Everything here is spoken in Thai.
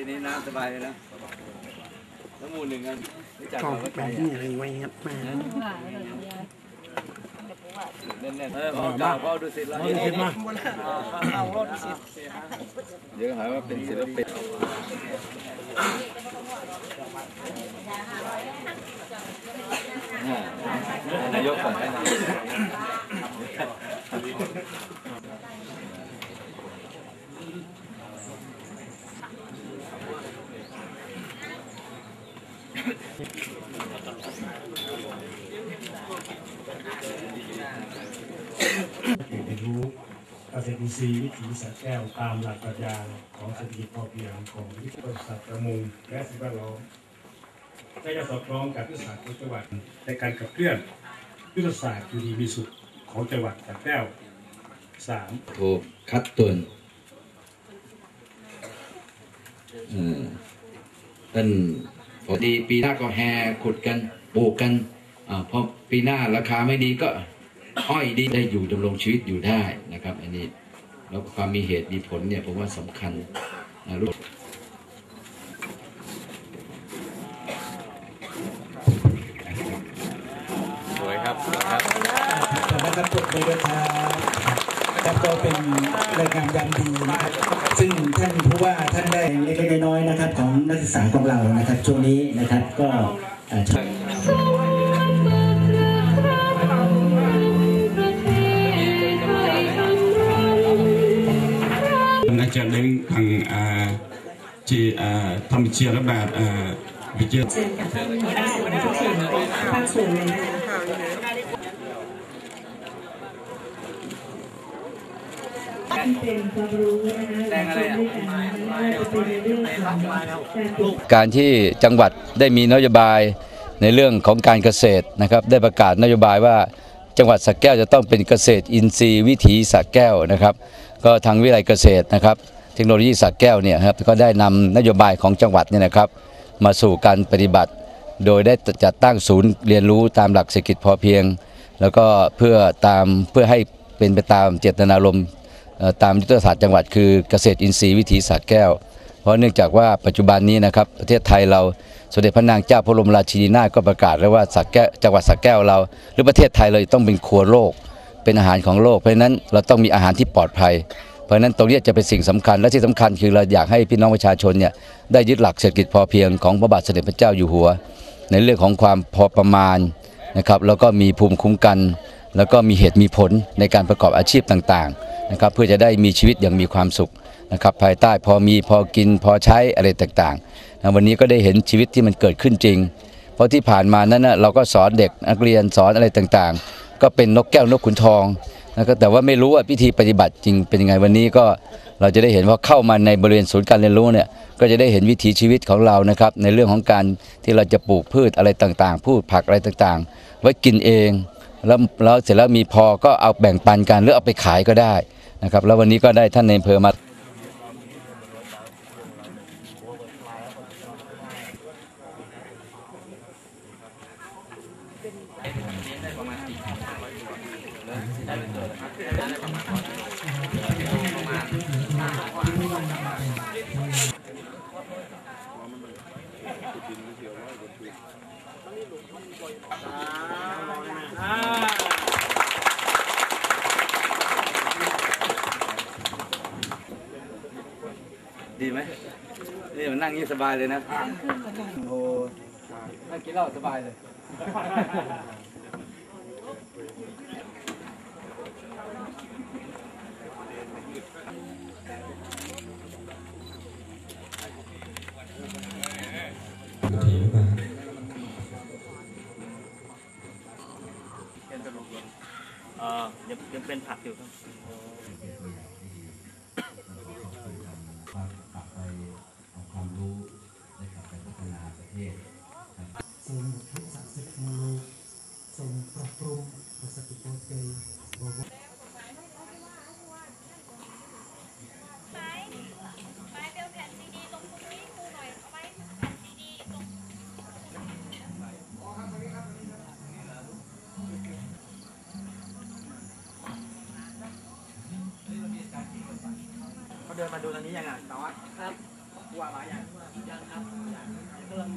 ทีนี้น้ำสบายเลยนะแล้วหมู่หนึ่งกันรู้จักกล่องเขาแบไกลบนี้อะไรไว้ครับมาแน่นๆเออพอกล่าวพ่อดูสิแล้วเห็นมาเดี๋ยวหาว่าเป็นศิลปินอ่านายกก่อนให้นายก เรียนรู้เกษตรอินทรีย์วิถีสระแก้วตามหลักปรัชญาของเศรษฐกิจพอเพียงของวิทยาศาสตร์ประมงและสิ่งแวดล้อมและจะสอดคล้องกับยุทธศาสตร์ของจังหวัดในการขับเคลื่อนยุทธศาสตร์อยู่ดีมีสุขของจังหวัดสระแก้วสามถูกคัดตุนเออท่าน พอดีปีหน้าก็แห่ขุดกันปลูกกันอาพอปีหน้าราคาไม่ดีก็อ้อยดีได้อยู่ดำรงชีวิตอยู่ได้นะครับ อันนี้แล้วความมีเหตุมีผลเนี่ยผมว่าสำคัญนะลูกสวยครับสวยครับนะครับปรบมือด้วยครับครับ เป็นรายการยัมดีนะครับซึ่งท่านผู้ว่าท่านได้เล็กๆน้อยๆนะครับ ของนักศึกษาของเรานะครับช่วงนี้นะครับก็อาจารย์ได้ทางที่าธรรมเชียรบาทอ่าวิเชียรเบานวหจัวภาคส่วนเลยนะ การปลูการที่จังหวัดได้มีนโยบายในเรื่องของการเกษตรนะครับ ได้ประกาศนโยบายว่าจังหวัดสระแก้วจะต้องเป็นเกษตรอินทรีย์วิถีสระแก้วนะครับ ก็ทางวิทยาลัยเกษตรนะครับ เทคโนโลยีสระแก้วเนี่ยครับก็ได้นำนโยบายของจังหวัดเนี่ยนะครับ มาสู่การปฏิบัติ โดยได้จัดตั้งศูนย์เรียนรู้ตามหลักเศรษฐกิจพอเพียง แล้วก็เพื่อตามเพื่อให้เป็นไปตามเจตนารมณ์ ตามยุทธศาสตร์จังหวัดคือเกษตรอินทรีย์วิถีสระแก้ว เพราะเนื่องจากว่าปัจจุบันนี้นะครับประเทศไทยเราสมเด็จพระนางเจ้าพระบรมราชินีนาถก็ประกาศแล้วว่าสักแก้วจังหวัดสักแก้วเรา หรือประเทศไทยเราต้องเป็นครัวโลก เป็นอาหารของโลก เพราะฉะนั้นเราต้องมีอาหารที่ปลอดภัย เพราะฉะนั้นตรงนี้จะเป็นสิ่งสำคัญและที่สำคัญคือเราอยากให้พี่น้องประชาชนเนี่ยได้ยึดหลักเศรษฐกิจพอเพียงของพระบาทสมเด็จพระเจ้าอยู่หัว ในเรื่องของความพอประมาณนะครับแล้วก็มีภูมิคุ้มกัน แล้วก็มีเหตุมีผลในการประกอบอาชีพต่างๆ นะครับเพื่อจะได้มีชีวิตอย่างมีความสุขนะครับภายใต้พอมีพอกินพอใช้อะไรต่างๆนะวันนี้ก็ได้เห็นชีวิตที่มันเกิดขึ้นจริง เพราะที่ผ่านมานั้นนะเราก็สอนเด็กนักเรียนสอนอะไรต่างๆ ก็เป็นนกแก้วนกขุนทองนะครับแต่ว่าไม่รู้ว่าพิธีปฏิบัติจริงเป็นยังไงวันนี้ก็เราจะได้เห็นว่าเข้ามาในบริเวณศูนย์การเรียนรู้เนี่ยก็จะได้เห็นวิถีชีวิตของเรานะครับในเรื่องของการที่เราจะปลูกพืชอะไรต่างๆพืชผักอะไรต่างๆ ไว้กินเองแล้วแล้วเสร็จแล้วมีพอก็เอาแบ่งปันกันหรือเอาไปขายก็ได้ นะครับ แล้ววันนี้ก็ได้ท่านในอำเภอมา ดีไหมนี่มันนั่งนี่สบายเลยนะโอ้นั่งกินเหล้าสบายเลยเออยังยังเป็นผักอยู่ครับ เดินมาดูตรงนี้ยังไงต่อสครับกลัมาอย่างยังครับยังกำลังมา